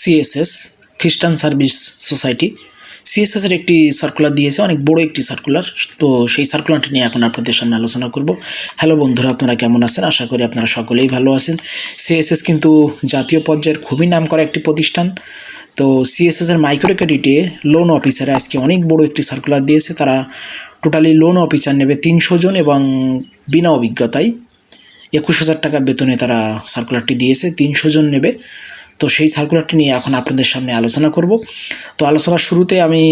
CSS খ্রিস্টান service society সিএসএসের একটি circular দিয়েছে, অনেক বড় একটি সার্কুলার তো সেই সার্কুলারটি নিয়ে এখন আপনাদের সামনে আলোচনা করব। হ্যালো বন্ধুরা, আপনারা কেমন আছেন? আশা করি আপনারা সকলেই ভালো আছেন। সিএসএস কিন্তু জাতীয় পর্যায়ের খুবই নাম করা একটি প্রতিষ্ঠান। তো সিএসএস এর মাইক্রো ক্রেডিটে লোন অফিসার আজকে অনেক বড় একটি সার্কুলার দিয়েছে। তারা টোটালি লোন অফিসার নেবে তিনশো জন এবং বিনা অভিজ্ঞতায় একুশ হাজার টাকা বেতনে তারা সার্কুলারটি দিয়েছে, তিনশো জন নেবে। তো সেই সার্কুলারটি নিয়ে এখন আপনাদের সামনে আলোচনা করব। তো আলোচনার শুরুতে আমি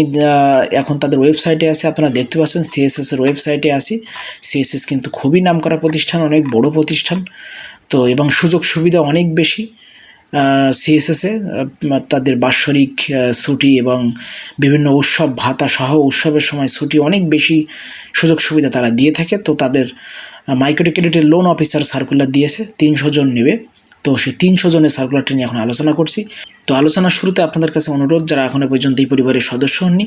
এখন তাদের ওয়েবসাইটে আছে, আপনারা দেখতে পাচ্ছেন সিএসএস এর ওয়েবসাইটে আসি সিএসএস কিন্তু খুবই নামকরা প্রতিষ্ঠান, অনেক বড় প্রতিষ্ঠান। তো এবং সুযোগ সুবিধা অনেক বেশি সিএসএসে তাদের বাৎসরিক ছুটি এবং বিভিন্ন উৎসব, ভাতা সহ উৎসবের সময় ছুটি অনেক বেশি সুযোগ সুবিধা তারা দিয়ে থাকে। তো তাদের মাইক্রো ক্রেডিটের লোন অফিসার সার্কুলার দিয়েছে, তিনশো জন নেবে। তো সেই তিনশো জনের সার্কুলারটি নিয়ে এখন আলোচনা করছি। তো আলোচনার শুরুতে আপনাদের কাছে অনুরোধ, যারা এখনও পর্যন্ত এই পরিবারের সদস্য হননি,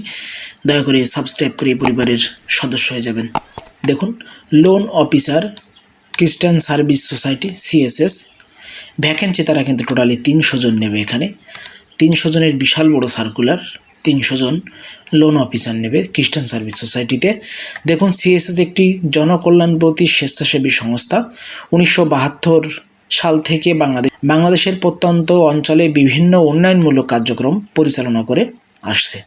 দয়া করে সাবস্ক্রাইব করে এই পরিবারের সদস্য হয়ে যাবেন। দেখুন loan officer Christian service society CSS vacancy তারা কিন্তু টোটালি তিনশো জন নেবে এখানে। তিনশো জনের বিশাল বড় সার্কুলার তিনশো জন লোন অফিসার নেবে খ্রিস্টান সার্ভিস সোসাইটিতে দেখুন সিএসএস একটি জনকল্যাণপ্রতি স্বেচ্ছাসেবী সংস্থা, উনিশশো বাহাত্তর সাল থেকে বাংলাদেশ, বাংলাদেশের প্রত্যন্ত অঞ্চলে বিভিন্ন উন্নয়নমূলক কার্যক্রম পরিচালনা করে আসছে।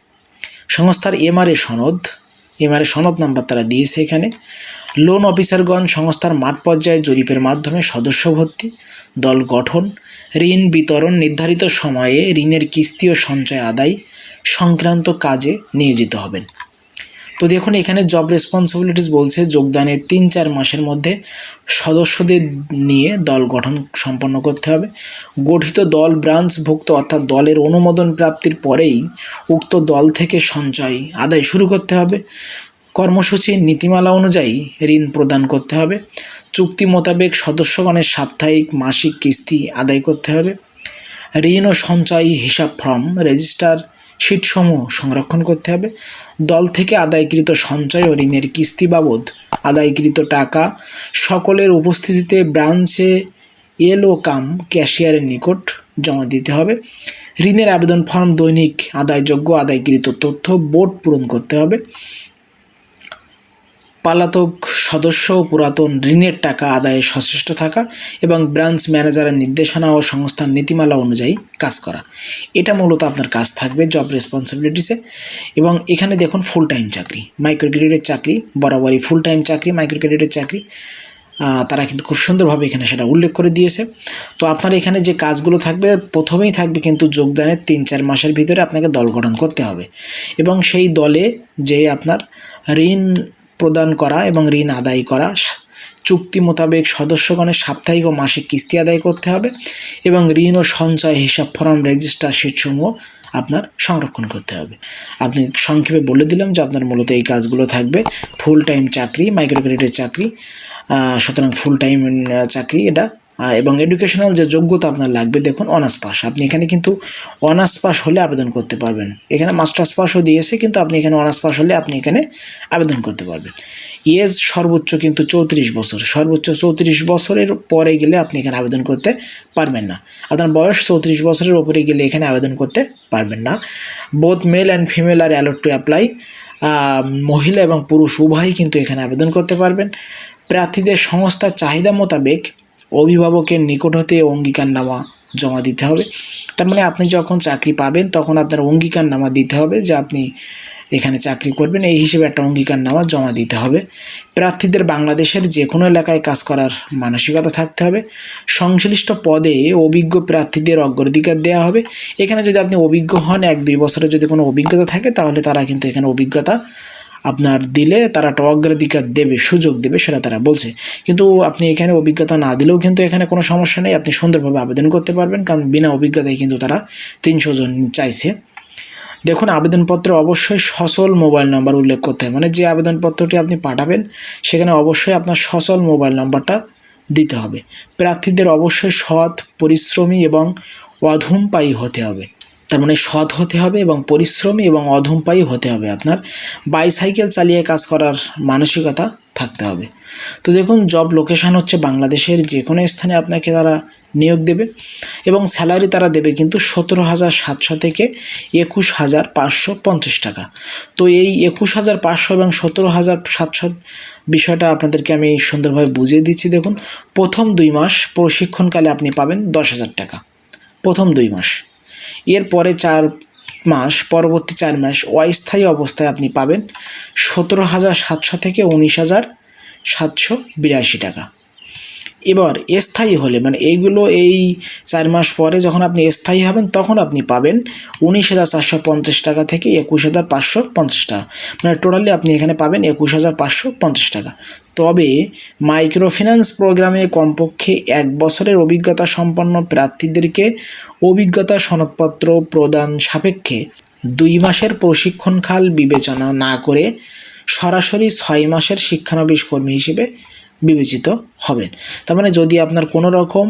সংস্থার এমআরএ সনদ এমআরএ সনদ নাম্বার তারা দিয়েছে এখানে। লোন অফিসারগণ সংস্থার মাঠ পর্যায়ে জরিপের মাধ্যমে সদস্য ভর্তি, দল গঠন, ঋণ বিতরণ নির্ধারিত সময়ে ঋণের কিস্তি ও সঞ্চয় আদায় সংক্রান্ত কাজে নিয়োজিত হবেন। তো দেখুন, এখানে জব রেসপন্সিবিলিটিস বলছে যোগদানের তিন চার মাসের মধ্যে সদস্যদের নিয়ে দল গঠন সম্পন্ন করতে হবে। গঠিত দল ব্রাঞ্চভুক্ত অর্থাৎ দলের অনুমোদন প্রাপ্তির পরেই উক্ত দল থেকে সঞ্চয় আদায় শুরু করতে হবে। কর্মসূচির নীতিমালা অনুযায়ী ঋণ প্রদান করতে হবে। চুক্তি মোতাবেক সদস্যগণের সাপ্তাহিক, মাসিক কিস্তি আদায় করতে হবে। ঋণ ও সঞ্চয় হিসাব ফর্ম রেজিস্টার শিটসমূহ সংরক্ষণ করতে হবে। দল থেকে আদায়কৃত সঞ্চয় ও ঋণের কিস্তি বাবদ আদায়কৃত টাকা সকলের উপস্থিতিতে ব্রাঞ্চে এল কাম ক্যাশিয়ারের নিকট জমা দিতে হবে। ঋণের আবেদন ফর্ম দৈনিক আদায়যোগ্য আদায়কৃত তথ্য বোর্ড পূরণ করতে হবে। পালাতক সদস্য ও পুরাতন ঋণের টাকা আদায়ে সচেষ্ট থাকা এবং ব্রাঞ্চ ম্যানেজারের নির্দেশনা ও সংস্থার নীতিমালা অনুযায়ী কাজ করা। এটা মূলত আপনার কাজ থাকবে জব রেসপন্সিবিলিটিসে এবং এখানে দেখুন ফুল টাইম চাকরি। মাইক্রো ক্রেডিটের চাকরি, বরাবরই ফুল টাইম চাকরি মাইক্রো ক্রেডিটের চাকরি তারা কিন্তু খুব সুন্দরভাবে এখানে সেটা উল্লেখ করে দিয়েছে। তো আপনার এখানে যে কাজগুলো থাকবে, প্রথমেই থাকবে কিন্তু যোগদানের তিন চার মাসের ভিতরে আপনাকে দল গঠন করতে হবে। এবং সেই দলে যে আপনার ঋণ প্রদান করা এবং ঋণ আদায় করা। চুক্তি মোতাবেক সদস্যগণের সাপ্তাহিক ও মাসিক কিস্তি আদায় করতে হবে এবং ঋণ ও সঞ্চয় হিসাব ফরম রেজিস্টার শিটসমূহ আপনার সংরক্ষণ করতে হবে। আপনি সংক্ষেপে বলে দিলাম যে আপনার মূলত এই কাজগুলো থাকবে। ফুল টাইম চাকরি মাইক্রো ক্রেডিটের চাকরি সুতরাং ফুল টাইম চাকরি এটা এবং এডুকেশনাল যে যোগ্যতা আপনার লাগবে, দেখুন অনার্স পাস আপনি এখানে কিন্তু অনার্স পাস হলে আবেদন করতে পারবেন। এখানে মাস্টার্স পাসও দিয়েছে, কিন্তু আপনি এখানে অনার্স পাস হলে আপনি এখানে আবেদন করতে পারবেন। এজ সর্বোচ্চ কিন্তু চৌত্রিশ বছর। সর্বোচ্চ চৌত্রিশ বছরের পরে গেলে আপনি এখানে আবেদন করতে পারবেন না। আপনার বয়স চৌত্রিশ বছরের ওপরে গেলে এখানে আবেদন করতে পারবেন না। Both male and female are allowed to apply মহিলা এবং পুরুষ উভয়ই কিন্তু এখানে আবেদন করতে পারবেন। প্রার্থীদের সংস্থার চাহিদা মোতাবেক অভিভাবকের নিকট হতে অঙ্গীকারনামা জমা দিতে হবে। তার মানে আপনি যখন চাকরি পাবেন, তখন আপনার অঙ্গীকারনামা দিতে হবে যে আপনি এখানে চাকরি করবেন। এই হিসেবে একটা অঙ্গীকারনামা জমা দিতে হবে। প্রার্থীদের বাংলাদেশের যে কোনো এলাকায় কাজ করার মানসিকতা থাকতে হবে। সংশ্লিষ্ট পদে অভিজ্ঞ প্রার্থীদের অগ্রাধিকার দেওয়া হবে। এখানে যদি আপনি অভিজ্ঞ হন, এক দুই বছরের যদি কোনো অভিজ্ঞতা থাকে, তাহলে তারা কিন্তু এখানে অভিজ্ঞতা আপনার দিলে তারা একটা অগ্রাধিকার দেবে, সুযোগ দেবে, সেটা তারা বলছে। কিন্তু আপনি এখানে অভিজ্ঞতা না দিলেও কিন্তু এখানে কোনো সমস্যা নেই। আপনি সুন্দরভাবে আবেদন করতে পারবেন, কারণ বিনা অভিজ্ঞতায় কিন্তু তারা তিনশো জন চাইছে। দেখুন, আবেদনপত্রে অবশ্যই সচল মোবাইল নাম্বার উল্লেখ করতে হবে। মানে যে আবেদনপত্রটি আপনি পাঠাবেন, সেখানে অবশ্যই আপনার সচল মোবাইল নাম্বারটা দিতে হবে। প্রার্থীদের অবশ্যই সৎ, পরিশ্রমী এবং অধুমপায়ী হতে হবে। তার মানে সৎ হতে হবে এবং পরিশ্রমী এবং অধূমপায়ী হতে হবে আপনার। বাইসাইকেল চালিয়ে কাজ করার মানসিকতা থাকতে হবে। তো দেখুন জব লোকেশান হচ্ছে বাংলাদেশের যে কোনো স্থানে আপনাকে তারা নিয়োগ দেবে এবং স্যালারি তারা দেবে কিন্তু সতেরো হাজার সাতশো থেকে একুশ হাজার পাঁচশো পঞ্চাশ টাকা। তো এই একুশ হাজার পাঁচশো এবং সতেরো হাজার সাতশো বিষয়টা আপনাদেরকে আমি সুন্দরভাবে বুঝিয়ে দিচ্ছি। দেখুন, প্রথম দুই মাস প্রশিক্ষণকালে আপনি পাবেন দশ হাজার টাকা। প্রথম দুই মাস। এরপরে চার মাস, পরবর্তী চার মাস অস্থায়ী অবস্থায় আপনি পাবেন সতেরো হাজার সাতশো থেকে উনিশ হাজার সাতশো বিরাশি টাকা। এবার স্থায়ী হলে মানে এইগুলো এই চার মাস পরে যখন আপনি স্থায়ী হবেন, তখন আপনি পাবেন উনিশ হাজার চারশো পঞ্চাশ টাকা থেকে একুশ হাজার পাঁচশো পঞ্চাশ টাকা। মানে টোটালি আপনি এখানে পাবেন একুশ হাজার পাঁচশো পঞ্চাশ টাকা। তবে মাইক্রোফিন্যান্স প্রোগ্রামে কমপক্ষে এক বছরের অভিজ্ঞতা সম্পন্ন প্রার্থীদেরকে অভিজ্ঞতা সনদপত্র প্রদান সাপেক্ষে দুই মাসের প্রশিক্ষণকাল বিবেচনা না করে সরাসরি ছয় মাসের শিক্ষানবিশ কর্মী হিসেবে বিবেচিত হবেন। তার মানে যদি আপনার কোনো রকম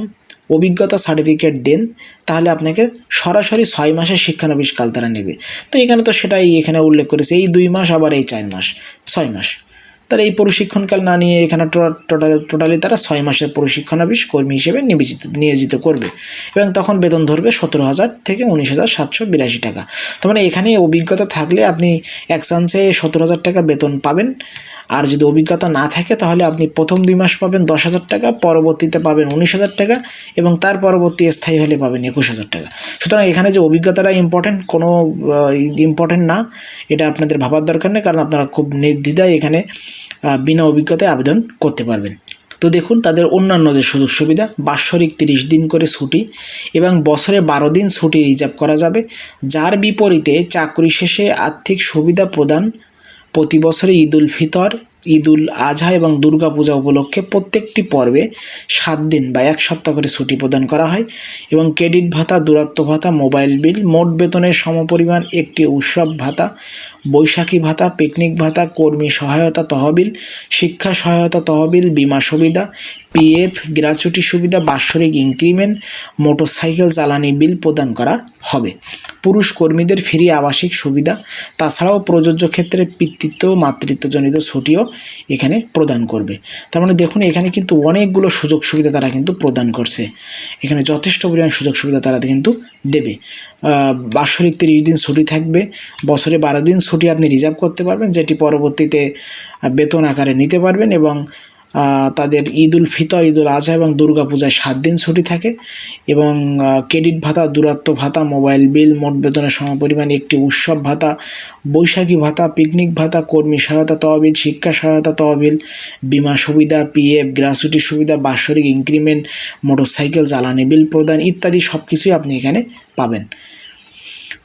অভিজ্ঞতা সার্টিফিকেট দেন, তাহলে আপনাকে সরাসরি ছয় মাসের শিক্ষানবিশকাল তারা নেবে। তো এখানে তো সেটাই এখানে উল্লেখ করেছে, এই দুই মাস আবার এই চার মাস, ছয় মাস। তারা এই প্রশিক্ষণকাল না নিয়ে এখানে টোটাল টোটালি তারা ছয় মাসের প্রশিক্ষণাবিশ কর্মী হিসেবে নিবেচিত, নিয়োজিত করবে। এবং তখন বেতন ধরবে সতেরো হাজার থেকে উনিশ হাজার সাতশো বিরাশি টাকা। তার মানে এখানে অভিজ্ঞতা থাকলে আপনি এক চান্সে সতেরো হাজার টাকা বেতন পাবেন। আর যদি অভিজ্ঞতা না থাকে, তাহলে আপনি প্রথম দুই মাস পাবেন দশ হাজার টাকা, পরবর্তীতে পাবেন উনিশ হাজার টাকা এবং তার পরবর্তী স্থায়ী হলে পাবেন একুশ হাজার টাকা। সুতরাং এখানে যে অভিজ্ঞতাটা ইম্পর্টেন্ট কোনো ইম্পর্টেন্ট না, এটা আপনাদের ভাবার দরকার নেই, কারণ আপনারা খুব নির্দ্বিধায় এখানে বিনা অভিজ্ঞতায় আবেদন করতে পারবেন। তো দেখুন, তাদের অন্যান্য যে সুযোগ সুবিধা, বাৎসরিক তিরিশ দিন করে ছুটি এবং বছরে বারো দিন ছুটি রিজার্ভ করা যাবে, যার বিপরীতে চাকরি শেষে আর্থিক সুবিধা প্রদান প্রতি বছরে ঈদ উল ফিতর ঈদ উল আজহা এবং দুর্গাপূজা উপলক্ষে প্রত্যেকটি পর্বে সাত দিন বা এক সপ্তাহ করে ছুটি প্রদান করা হয় এবং ক্রেডিট ভাতা, দূরত্ব ভাতা, মোবাইল বিল, মোট বেতনের সমপরিমাণ একটি উৎসব ভাতা বৈশাখী ভাতা, পিকনিক ভাতা, কর্মী সহায়তা তহবিল, শিক্ষা সহায়তা তহবিল, বিমা সুবিধা, পিএফ, গ্রাচুটি সুবিধা, বাৎসরিক ইনক্রিমেন্ট, মোটরসাইকেল জ্বালানি বিল প্রদান করা হবে। পুরুষ কর্মীদের ফ্রি আবাসিক সুবিধা, তাছাড়াও প্রযোজ্য ক্ষেত্রে পিতৃত্ব, মাতৃত্বজনিত ছুটিও এখানে প্রদান করবে। তার মানে দেখুন, এখানে কিন্তু অনেকগুলো সুযোগ সুবিধা তারা কিন্তু প্রদান করছে। এখানে যথেষ্ট পরিমাণ সুযোগ সুবিধা তারা কিন্তু দেবে। বাৎসরিক তিরিশ দিন ছুটি থাকবে। বছরে বারো দিন ছুটি আপনি রিজার্ভ করতে পারবেন, যেটি পরবর্তীতে বেতন আকারে নিতে পারবেন এবং তাদের ঈদ উল ফিতর ঈদ উল আজহা এবং দুর্গা পূজায় সাত দিন ছুটি থাকে এবং ক্রেডিট ভাতা, দূরত্ব ভাতা, মোবাইল বিল, মোট বেতনের সমপরিমাণ একটি উৎসব ভাতা, বৈশাখী ভাতা, পিকনিক ভাতা, কর্মী সহায়তা তহবিল, শিক্ষা সহায়তা তহবিল, বিমা সুবিধা, পিএফ গ্রাচুইটি সুবিধা, বাৎসরিক ইনক্রিমেন্ট, মোটরসাইকেল, জ্বালানি বিল প্রদান ইত্যাদি সব কিছুই আপনি এখানে পাবেন।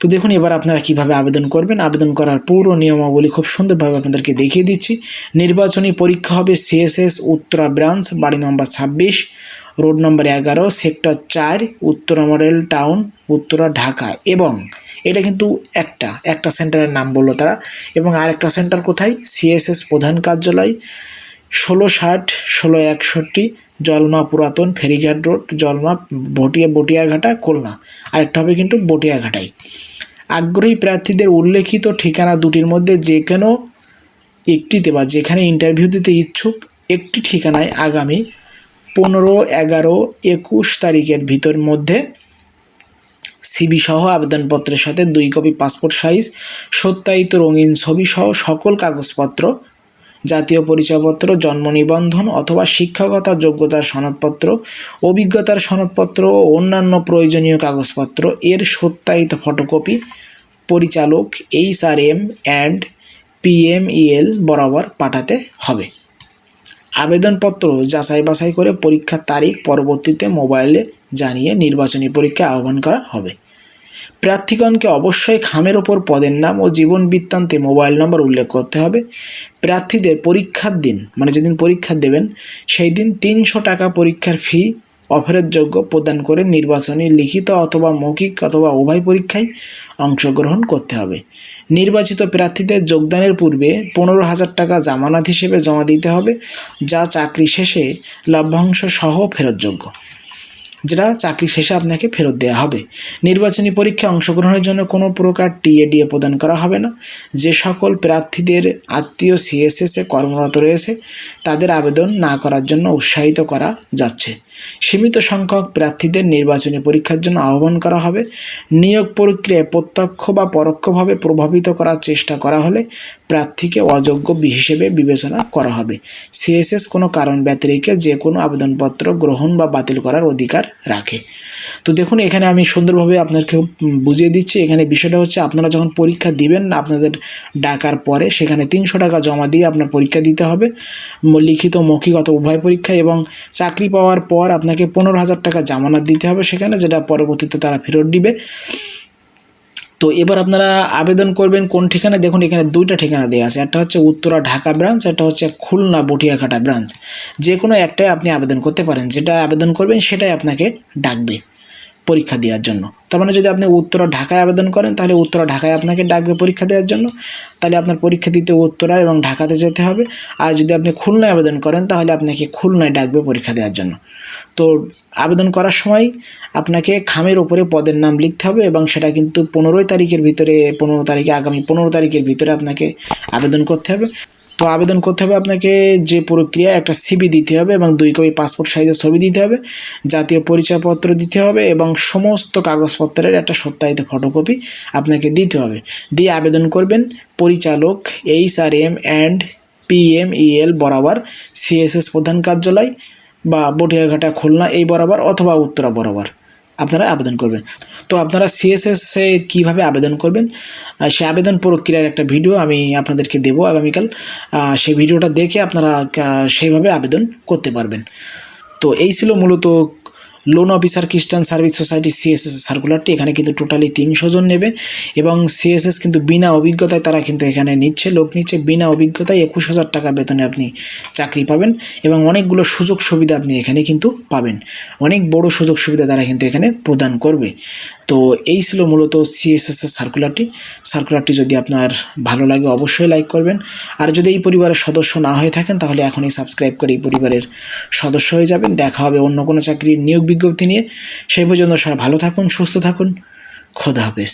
তো দেখুন, এবার আপনারা কীভাবে আবেদন করবেন? আবেদন করার পুরো নিয়মাবলী খুব সুন্দরভাবে আপনাদেরকে দেখিয়ে দিচ্ছি। নির্বাচনী পরীক্ষা হবে সিএসএস উত্তরা ব্রাঞ্চ, বাড়ি নম্বর ছাব্বিশ, রোড নম্বর এগারো, সেক্টর চার, উত্তরা মডেল টাউন, উত্তরা ঢাকা। এবং এটা কিন্তু একটা একটা সেন্টারের নাম বলল তারা। এবং আরেকটা সেন্টার কোথায়? সিএসএস প্রধান কার্যালয়, ষোলো ষাট, ষোলো একষট্টি, জলমা পুরাতন, ফেরিঘাট রোড, জলমা বটিয়া বটিয়াঘাটা, খুলনা। আরেকটা হবে কিন্তু বটিয়াঘাটাই। আগ্রহী প্রার্থীদের উল্লেখিত ঠিকানা দুটির মধ্যে যে কোনো একটিতে বা যেখানে ইন্টারভিউ দিতে ইচ্ছুক একটি ঠিকানায় আগামী পনেরো, এগারো, একুশ তারিখের ভিতর মধ্যে সিবি সহ আবেদনপত্রের সাথে দুই কপি পাসপোর্ট সাইজ সত্যায়িত রঙিন ছবি সহ সকল কাগজপত্র জাতীয় পরিচয়পত্র, জন্ম নিবন্ধন অথবা শিক্ষাগত যোগ্যতার সনদপত্র, অভিজ্ঞতার সনদপত্র ও অন্যান্য প্রয়োজনীয় কাগজপত্র। এর সত্যায়িত ফটোকপি পরিচালক H R M and PMEL বরাবর পাঠাতে হবে। আবেদনপত্র যাচাই বাছাই করে পরীক্ষার তারিখ পরবর্তীতে মোবাইলে জানিয়ে নির্বাচনী পরীক্ষা আহ্বান করা হবে। প্রার্থীগণকে অবশ্যই খামের ওপর পদের নাম ও জীবন বৃত্তান্তে মোবাইল নম্বর উল্লেখ করতে হবে। প্রার্থীদের পরীক্ষার দিন মানে যেদিন পরীক্ষা দেবেন সেই দিন তিনশো টাকা পরীক্ষার ফি অফারের যোগ্য প্রদান করে নির্বাচনী, লিখিত অথবা মৌখিক অথবা উভয় পরীক্ষায় অংশগ্রহণ করতে হবে। নির্বাচিত প্রার্থীদের যোগদানের পূর্বে পনেরো হাজার টাকা জামানত হিসেবে জমা দিতে হবে, যা চাকরি শেষে লভ্যাংশ সহ ফেরতযোগ্য যেটা চাকরি শেষে আপনাকে ফেরত দেওয়া হবে। নির্বাচনী পরীক্ষায় অংশগ্রহণের জন্য কোনো প্রকার টিএডিএ প্রদান করা হবে না। যে সকল প্রার্থীদের আত্মীয় সিএসএসে কর্মরত রয়েছে, তাদের আবেদন না করার জন্য উৎসাহিত করা যাচ্ছে। সীমিত সংখ্যক প্রার্থীদের নির্বাচনী পরীক্ষার জন্য আহ্বান করা হবে। নিয়োগ প্রক্রিয়ায় প্রত্যক্ষ বা পরোক্ষভাবে প্রভাবিত করার চেষ্টা করা হলে প্রার্থীকে অযোগ্য হিসেবে বিবেচনা করা হবে। সিএসএস কোনো কারণ ব্যতিরেকে যে কোনো আবেদনপত্র গ্রহণ বা বাতিল করার অধিকার রাখে। তো দেখুন, এখানে আমি সুন্দরভাবে আপনাকে বুঝিয়ে দিচ্ছি। এখানে বিষয়টা হচ্ছে, আপনারা যখন পরীক্ষা দিবেন আপনাদের ডাকার পরে, সেখানে তিনশো টাকা জমা দিয়ে আপনার পরীক্ষা দিতে হবে। লিখিত মৌখিকত উভয় পরীক্ষা এবং চাকরি পাওয়ার পর আপনাকে পনেরো হাজার টাকা জামানত দিতে হবে সেখানে, যেটা পরবর্তীতে তারা ফেরত দিবে। তো এবার আপনারা আবেদন করবেন কোন ঠিকানা দেখুন, এখানে দুইটা ঠিকানা দেওয়া আছে। একটা হচ্ছে উত্তরা ঢাকা ব্রাঞ্চ, একটা হচ্ছে খুলনা বটিয়াঘাটা ব্রাঞ্চ। যে কোনো একটাই আপনি আবেদন করতে পারেন। যেটা আবেদন করবেন, সেটাই আপনাকে ডাকবে। পরীক্ষা দেওয়ার জন্য। তার মানে যদি আপনি উত্তরা ঢাকায় আবেদন করেন, তাহলে উত্তরা ঢাকায় আপনাকে ডাকবে পরীক্ষা দেওয়ার জন্য। তাহলে আপনার পরীক্ষা দিতে উত্তরা এবং ঢাকাতে যেতে হবে। আর যদি আপনি খুলনায় আবেদন করেন, তাহলে আপনাকে খুলনায় ডাকবে পরীক্ষা দেওয়ার জন্য। তো আবেদন করার সময় আপনাকে খামের ওপরে পদের নাম লিখতে হবে এবং সেটা কিন্তু পনেরোই তারিখের ভিতরে, পনেরো তারিখে, আগামী পনেরো তারিখের ভিতরে আপনাকে আবেদন করতে হবে। তো আবেদন করতে হবে আপনাকে যে প্রক্রিয়া, একটা সিবি দিতে হবে এবং দুই কপি পাসপোর্ট সাইজের ছবি দিতে হবে, জাতীয় পরিচয়পত্র দিতে হবে এবং সমস্ত কাগজপত্রের একটা সত্যায়িত ফটোকপি আপনাকে দিতে হবে। দিয়ে আবেদন করবেন পরিচালক H R M and PMEL বরাবর সিএসএস প্রধান কার্যালয় বা বটিয়াঘাটা, খুলনা, এই বরাবর অথবা উত্তরা বরাবর। আপনারা আবেদন করবেন। তো আপনারা সিএসএসে কীভাবে আবেদন করবেন? সে আবেদন প্রক্রিয়ার একটা ভিডিও আমি আপনাদেরকে দেবো আগামীকাল। সেই ভিডিওটা দেখে আপনারা সেইভাবে আবেদন করতে পারবেন। তো এই ছিল মূলত loan officer Christian service society CSS সার্কুলারটি এখানে কিন্তু টোটালি তিনশো জন নেবে এবং সিএসএস কিন্তু বিনা অভিজ্ঞতায় তারা কিন্তু এখানে নিচ্ছে, লোক নিচ্ছে। বিনা অভিজ্ঞতায় একুশ হাজার টাকা বেতনে আপনি চাকরি পাবেন এবং অনেকগুলো সুযোগ সুবিধা আপনি এখানে কিন্তু পাবেন। অনেক বড় সুযোগ সুবিধা তারা কিন্তু এখানে প্রদান করবে। তো এই ছিল মূলত সিএসএস সার্কুলারটি সার্কুলারটি যদি আপনার ভালো লাগে অবশ্যই লাইক করবেন। আর যদি এই পরিবারের সদস্য না হয়ে থাকেন, তাহলে এখনই সাবস্ক্রাইব করে এই পরিবারের সদস্য হয়ে যাবেন। দেখা হবে অন্য কোনো চাকরির নিয়োগ বিজ্ঞপ্তি নিয়ে সেই পর্যন্ত ভালো থাকুন সুস্থ থাকুন। খোদা হাফেজ।